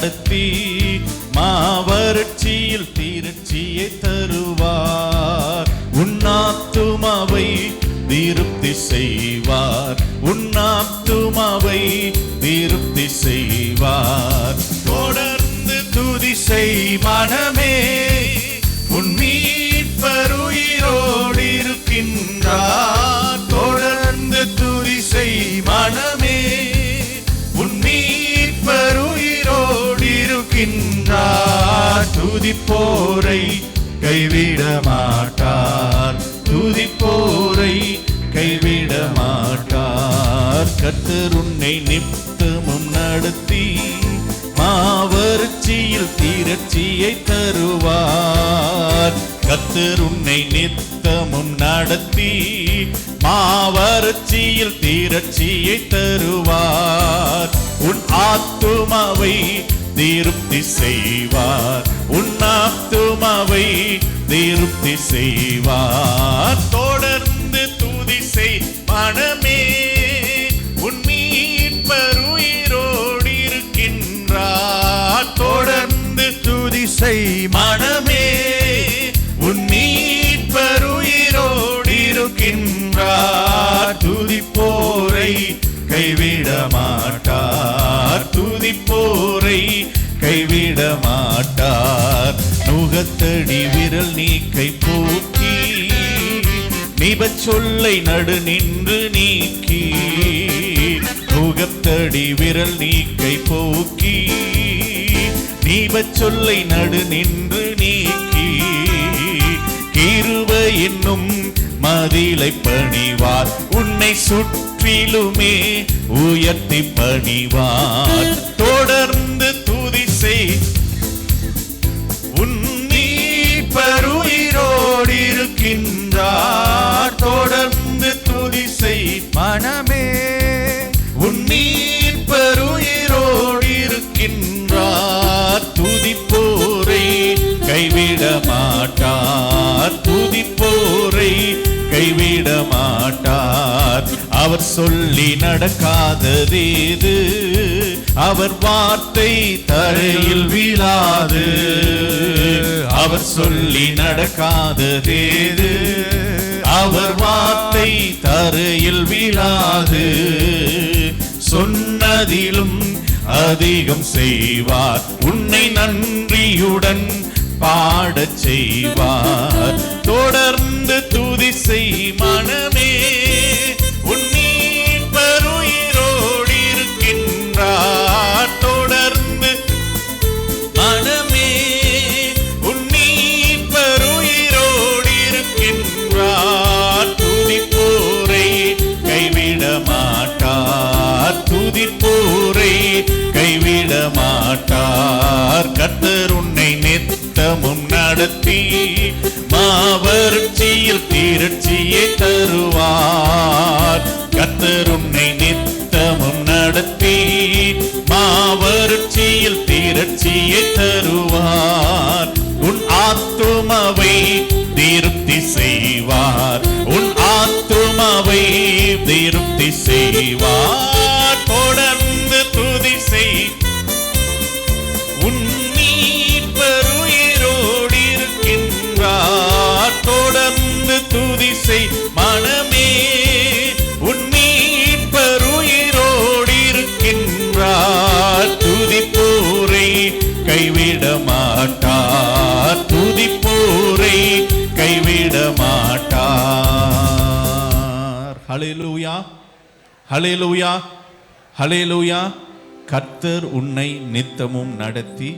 நடத்தி மாவரட்சியில் தீரட்சியை தருவார். உன்னாத்துமாவை திருப்தி செய்வார். உன்னாத்துமாவை திருப்தி செய்வார். தொடர்ந்து துதி செய் மனமே துதிப்போரை கைவிட மாட்டார். துதிப்போரை கைவிட மாட்டார். கர்த்தர் உன்னை நித்தமும் நடத்தி மாவறட்சியில் தீரட்சியை தருவார். கர்த்தர் உன்னை நித்தமும் நடத்தி மாவறட்சியில் தீரட்சியை தருவார். உன் ஆத்துமாவை திருப்தி செய்வார். உன்னாத்துமாவை திருப்தி செய்வார். தொடர்ந்து துதி செய் மனமே. உன்மீட்பருயிரோடு இருக்கின்றார். தொடர்ந்து துதி செய் மனமே. உன்மீட்பருயிரோடு இருக்கின்றார். துதிப்போரை கைவிட மாட்டார் துதி விட மாட்டார் நுகத்தடி விரல் நீக்கை போக்கி நிபச் சொல்லை நடு நின்று நீக்கி நுகத்தடி விரல் நீக்கை போக்கி நீபச் சொல்லை நடு நின்று நீக்கி கிருப என்னும் மதிலை பணிவார். உன்னை சுற்றிலுமே உயர்த்தி பணிவார். மீட்பருயிரோடு தொடர்ந்து துதி செய் மனமே. உன் பெருயிரோடு இருக்கின்றார். துதிப்போரை கைவிட மாட்டார். துதிப்போரை கைவிட மாட்டார். அவர் சொல்லி நடக்காததேது அவர் வார்த்தை தரையில் வீழாது. அவர் சொல்லி நடக்காததேது அவர் வார்த்தை தரையில் வீழாது. சொன்னதிலும் அதிகம் செய்வார் உன்னை நன்றியுடன் பாடச் செய்வார். தொடர்ந்து துதி செய் மனமே. மாட்டார் கத்தர் உன்னை நித்தமும் நடத்தி மாவறட்சியில் தீரட்சியை தருவார். கத்தர் உன்னை நித்தமும் நடத்தி மாவறட்சியில் தீரட்சியை தருவார். உன் ஆத்துமாவை திருப்தி செய்வார். உன் ஆத்துமாவை திருப்தி செய்வார். தொடர்ந்து இசை மனமே உன் துதிப்போரை கைவிட மாட்டார். துதிப்போரை கைவிட மாட்டார். ஹalleluya ஹalleluya ஹalleluya. கர்த்தர் உன்னை நித்தமும் நடத்தி